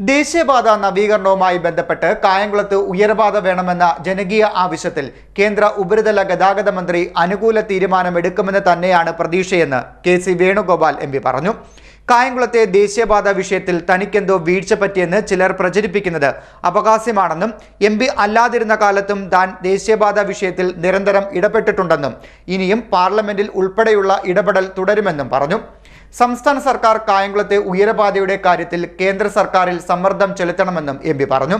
ദേശീയപാത നവീകരണവുമായി ബന്ധപ്പെട്ട് കായംകുളത്ത് ഉയരപാത വേണമെന്ന ജനകീയ ആവശ്യത്തിൽ കേന്ദ്ര ഉപരിതല ഗതാഗത മന്ത്രി അനുകൂല തീരുമാനമെടുക്കുമെന്ന് തന്നെയാണ് പ്രതീക്ഷയെന്ന് K C Venugopal M P പറഞ്ഞു. കായംകുളത്തെ ദേശീയപാത വിഷയത്തിൽ തനിക്കെന്തോ വീഴ്ച പറ്റിയെന്ന് ചിലർ പ്രചരിപ്പിക്കുന്നത് അപകാസ്യമാണെന്നും എം പി അല്ലാതിരുന്ന കാലത്തും താൻ ദേശീയപാത വിഷയത്തിൽ നിരന്തരം ഇടപെട്ടിട്ടുണ്ടെന്നും ഇനിയും പാർലമെന്റിൽ ഉൾപ്പെടെയുള്ള ഇടപെടൽ തുടരുമെന്നും പറഞ്ഞു. സംസ്ഥാന സർക്കാർ കായംകുളത്തെ ഉയരപാതയുടെ കാര്യത്തിൽ കേന്ദ്ര സർക്കാരിൽ സമ്മർദ്ദം ചെലുത്തണമെന്നും എം പറഞ്ഞു.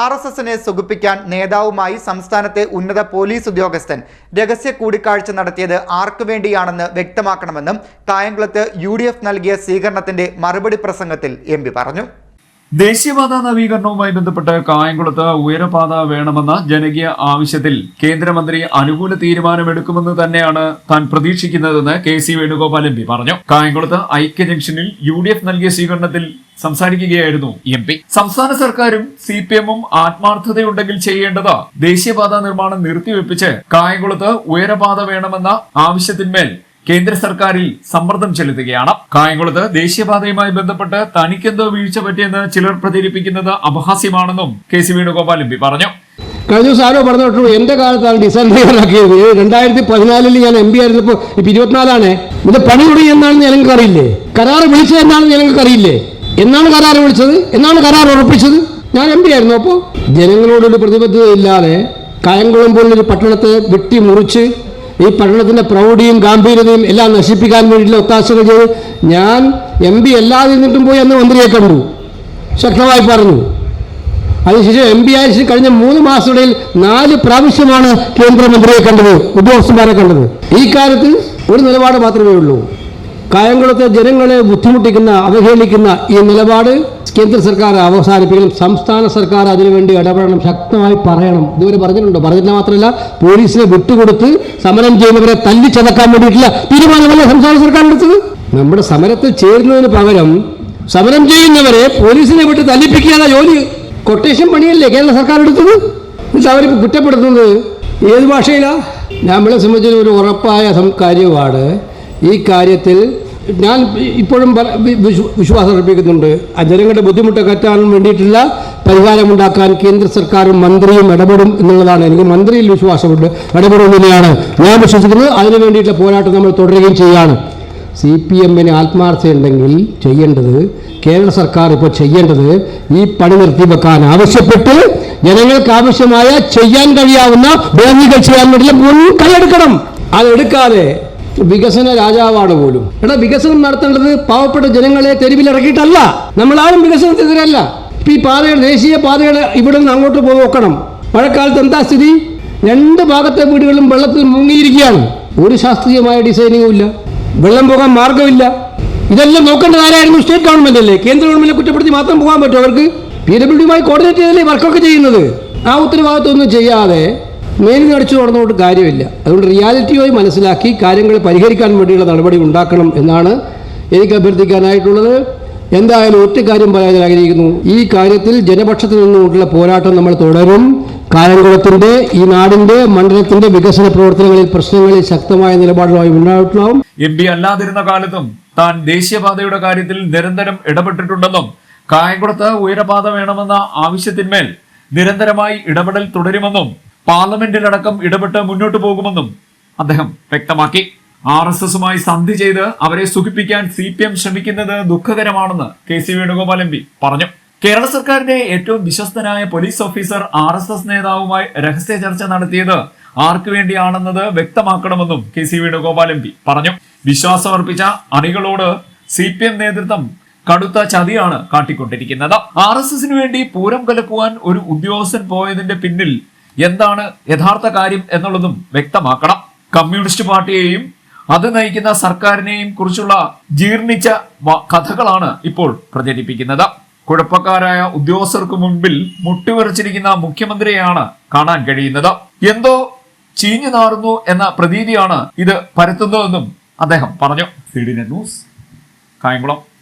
ആർ എസ് എസിനെ സുഖിപ്പിക്കാൻ നേതാവുമായി സംസ്ഥാനത്തെ ഉന്നത പോലീസ് ഉദ്യോഗസ്ഥൻ രഹസ്യ കൂടിക്കാഴ്ച നടത്തിയത് ആർക്കു വേണ്ടിയാണെന്ന് വ്യക്തമാക്കണമെന്നും കായംകുളത്ത് യു നൽകിയ സ്വീകരണത്തിന്റെ മറുപടി പ്രസംഗത്തിൽ എം പറഞ്ഞു. ദേശീയപാത നവീകരണവുമായി ബന്ധപ്പെട്ട് കായംകുളത്ത് ഉയരപാത വേണമെന്ന ജനകീയ ആവശ്യത്തിൽ കേന്ദ്രമന്ത്രി അനുകൂല തീരുമാനമെടുക്കുമെന്ന് തന്നെയാണ് താൻ പ്രതീക്ഷിക്കുന്നതെന്ന് K C Venugopal M P പറഞ്ഞു. കായംകുളത്ത് ഐക്യ ജംഗ്ഷനിൽ യു ഡി എഫ് നൽകിയ സ്വീകരണത്തിൽ സംസാരിക്കുകയായിരുന്നു എം പി. സംസ്ഥാന സർക്കാരും സി പി എമ്മും ആത്മാർത്ഥതയുണ്ടെങ്കിൽ ചെയ്യേണ്ടത് ദേശീയപാത നിർമ്മാണം നിർത്തിവെപ്പിച്ച് കായംകുളത്ത് ഉയരപാത വേണമെന്ന ആവശ്യത്തിന്മേൽ കേന്ദ്ര സർക്കാരിൽ സമ്മർദ്ദം ചെലുത്തുകയാണ്. കായംകുളത്ത് ദേശീയപാതയുമായി ബന്ധപ്പെട്ട് തനിക്കെന്തോ വീഴ്ച പറ്റിയെന്ന് ചിലർ പ്രചരിപ്പിക്കുന്നത് അപഹാസ്യമാണെന്നും K C Venugopal M P പറഞ്ഞു. കഴിഞ്ഞ ദിവസം ആരോ പറഞ്ഞു എന്റെ കാലത്താണ് ഡിസൈൻ തയ്യാറാക്കിയത്. രണ്ടായിരത്തി പതിനാലിൽ ഞാൻ എം പി ആയിരുന്നപ്പോൾ ഇപ്പം ഇരുപത്തിനാലാണ്. ഇത് പണി തുടങ്ങി എന്നാണെന്ന് ഞങ്ങൾക്ക് അറിയില്ലേ? കരാർ വിളിച്ചത് എന്നാണെന്ന് ഞങ്ങൾക്ക് അറിയില്ലേ? എന്നാണ് കരാർ വിളിച്ചത്? എന്നാണ് കരാർ ഉറപ്പിച്ചത്? ഞാൻ എം പി ആയിരുന്നു. അപ്പോൾ ജനങ്ങളോടൊരു പ്രതിബദ്ധത ഇല്ലാതെ കായംകുളം പോലൊരു പട്ടണത്തെ വെട്ടി മുറിച്ച് ഈ പഠനത്തിന്റെ പ്രൗഢിയും ഗാംഭീര്യതയും എല്ലാം നശിപ്പിക്കാൻ വേണ്ടിയിട്ടുള്ള ഒത്താശകൾ ചെയ്ത് ഞാൻ എം പി അല്ലാതെ നിന്നിട്ടും പോയി അന്ന് മന്ത്രിയെ കണ്ടു. ശക്തമായി പറഞ്ഞു. അതിനുശേഷം എം പി ആയ കഴിഞ്ഞ മൂന്ന് മാസത്തിനിടയിൽ നാല് പ്രാവശ്യമാണ് കേന്ദ്രമന്ത്രിയെ കണ്ടത് ഉദ്യോഗസ്ഥന്മാരെ കണ്ടത്. ഈ കാര്യത്തിൽ ഒരു നിലപാട് മാത്രമേ ഉള്ളൂ. കായംകുളത്തെ ജനങ്ങളെ ബുദ്ധിമുട്ടിക്കുന്ന അവഹേളിക്കുന്ന ഈ നിലപാട് കേന്ദ്ര സർക്കാർ അവസാനിപ്പിക്കണം. സംസ്ഥാന സർക്കാർ അതിനുവേണ്ടി ഇടപെടണം. ശക്തമായി പറയണം. ഇതുവരെ പറഞ്ഞിട്ടുണ്ടോ? പറഞ്ഞില്ല മാത്രമല്ല പോലീസിനെ വിട്ടുകൊടുത്ത് സമരം ചെയ്യുന്നവരെ തല്ലിച്ചതക്കാൻ വേണ്ടിയിട്ടുള്ള തീരുമാനമല്ല സംസ്ഥാന സർക്കാർ എടുത്തത് നമ്മുടെ സമരത്തിൽ ചേരുന്നതിന് പകരം സമരം ചെയ്യുന്നവരെ പോലീസിനെ വിട്ട് തല്ലിപ്പിക്കാതെ ജോലി കൊട്ടേഷൻ പണിയല്ലേ കേരള സർക്കാർ എടുത്തത് അവർ കുറ്റപ്പെടുത്തുന്നത് ഏത് ഭാഷയിലാണ് നമ്മളെ സംബന്ധിച്ച് ഒരു ഉറപ്പായ കാര്യമാണ് ഈ കാര്യത്തിൽ ഞാൻ ഇപ്പോഴും വിശ്വാസം അർപ്പിക്കുന്നുണ്ട്. ജനങ്ങളുടെ ബുദ്ധിമുട്ട് കറ്റാൻ വേണ്ടിയിട്ടുള്ള പരിഹാരമുണ്ടാക്കാൻ കേന്ദ്ര സർക്കാരും മന്ത്രിയും ഇടപെടും എന്നുള്ളതാണ്. എനിക്ക് മന്ത്രിയിൽ വിശ്വാസമുണ്ട്. ഇടപെടും തന്നെയാണ് ഞാൻ വിശ്വസിക്കുന്നത്. അതിനു വേണ്ടിയിട്ടുള്ള പോരാട്ടം നമ്മൾ തുടരുകയും ചെയ്യുകയാണ്. സി പി എമ്മിന് ആത്മാർത്ഥതയുണ്ടെങ്കിൽ ചെയ്യേണ്ടത് കേരള സർക്കാർ ഇപ്പോൾ ചെയ്യേണ്ടത് ഈ പണി നിർത്തിവെക്കാൻ ആവശ്യപ്പെട്ട് ജനങ്ങൾക്ക് ആവശ്യമായ ചെയ്യാൻ കഴിയാവുന്ന ഭൂമികൾ ചെയ്യാൻ വേണ്ടിയുള്ള മുൻകൈ എടുക്കണം അതെടുക്കാതെ വികസന രാജാവാണ് പോലും. എടാ വികസനം നടത്തേണ്ടത് പാവപ്പെട്ട ജനങ്ങളെ തെരുവിലിറക്കിയിട്ടല്ല. നമ്മളാരും വികസനത്തിനെതിരല്ല. ഇപ്പൊ ഈ പാതയുടെ ദേശീയ പാതയുടെ ഇവിടെ നിന്ന് അങ്ങോട്ട് പോയി നോക്കണം മഴക്കാലത്ത് എന്താ സ്ഥിതി? രണ്ട് ഭാഗത്തെ വീടുകളും വെള്ളത്തിൽ മുങ്ങിയിരിക്കുകയാണ്. ഒരു ശാസ്ത്രീയമായ ഡിസൈനിങ്ങും ഇല്ല. വെള്ളം പോകാൻ മാർഗമില്ല ഇതെല്ലാം നോക്കേണ്ടത് ആരായിരുന്നു? സ്റ്റേറ്റ് ഗവൺമെന്റ് അല്ലേ? കേന്ദ്ര ഗവൺമെന്റിനെ കുറ്റപ്പെടുത്തി മാത്രം പോകാൻ പറ്റും അവർക്ക്? പി ഡബ്ല്യു ഡിയുമായി കോർഡിനേറ്റ് ചെയ്തല്ലേ വർക്കൊക്കെ ചെയ്യുന്നത്? ആ ഉത്തരവാദിത്വമൊന്നും ചെയ്യാതെ മേലിൽ അടിച്ചു നടന്നുകൊണ്ട് കാര്യമില്ല. അതുകൊണ്ട് റിയാലിറ്റിയായി മനസ്സിലാക്കി കാര്യങ്ങൾ പരിഹരിക്കാൻ വേണ്ടിയുള്ള നടപടി ഉണ്ടാക്കണം എന്നാണ് എനിക്ക് അഭ്യർത്ഥിക്കാനായിട്ടുള്ളത്. എന്തായാലും ഒറ്റ കാര്യം പറയാൻ ആഗ്രഹിക്കുന്നു. ഈ കാര്യത്തിൽ ജനപക്ഷത്തിൽ നിന്നുകൊണ്ടുള്ള പോരാട്ടം നമ്മൾ തുടരും. കായംകുളത്തിന്റെ ഈ നാടിന്റെ മണ്ഡലത്തിന്റെ വികസന പ്രവർത്തനങ്ങളിൽ പ്രശ്നങ്ങളിൽ ശക്തമായ നിലപാടുമായി മുന്നോട്ടുണ്ടാവും എം പി അല്ലാതിരുന്ന കാലത്തും താൻ ദേശീയപാതയുടെ കാര്യത്തിൽ നിരന്തരം ഇടപെട്ടിട്ടുണ്ടെന്നും കായംകുളത്ത് ഉയരപാത വേണമെന്ന ആവശ്യത്തിന്മേൽ നിരന്തരമായി ഇടപെടൽ തുടരുമെന്നും പാർലമെന്റിലടക്കം ഇടപെട്ട് മുന്നോട്ടു പോകുമെന്നും അദ്ദേഹം വ്യക്തമാക്കി. ആർ എസ് എസുമായി സന്ധി ചെയ്ത് അവരെ സുഖിപ്പിക്കാൻ സി പി എം ശ്രമിക്കുന്നത് ദുഃഖകരമാണെന്ന് K C Venugopal M P പറഞ്ഞു. കേരള സർക്കാരിന്റെ ഏറ്റവും വിശ്വസ്തനായ police officer R S S നേതാവുമായി രഹസ്യ ചർച്ച നടത്തിയത് ആർക്കു വേണ്ടിയാണെന്നത് വ്യക്തമാക്കണമെന്നും K C Venugopal M P പറഞ്ഞു. വിശ്വാസമർപ്പിച്ച അണികളോട് സി പി എം നേതൃത്വം കടുത്ത ചതിയാണ് കാട്ടിക്കൊണ്ടിരിക്കുന്നത്. ആർ എസ് എസിന് വേണ്ടി പൂരം കലക്കുവാൻ ഒരു ഉദ്യോഗസ്ഥൻ പോയതിന്റെ പിന്നിൽ എന്താണ് യഥാർത്ഥ കാര്യം എന്നുള്ളതും വ്യക്തമാക്കണം. കമ്മ്യൂണിസ്റ്റ് പാർട്ടിയെയും അത് നയിക്കുന്ന സർക്കാരിനെയും കുറിച്ചുള്ള ജീർണിച്ച കഥകളാണ് ഇപ്പോൾ പ്രചരിപ്പിക്കുന്നത്. കുഴപ്പക്കാരായ ഉദ്യോഗസ്ഥർക്ക് മുൻപിൽ മുട്ടിവരച്ചിരിക്കുന്ന മുഖ്യമന്ത്രിയെയാണ് കാണാൻ കഴിയുന്നത്. എന്തോ ചീഞ്ഞു നാറുന്നു എന്ന പ്രതീതിയാണ് ഇത് പരത്തുന്നതെന്നും അദ്ദേഹം പറഞ്ഞു. C D news Kayamkulam.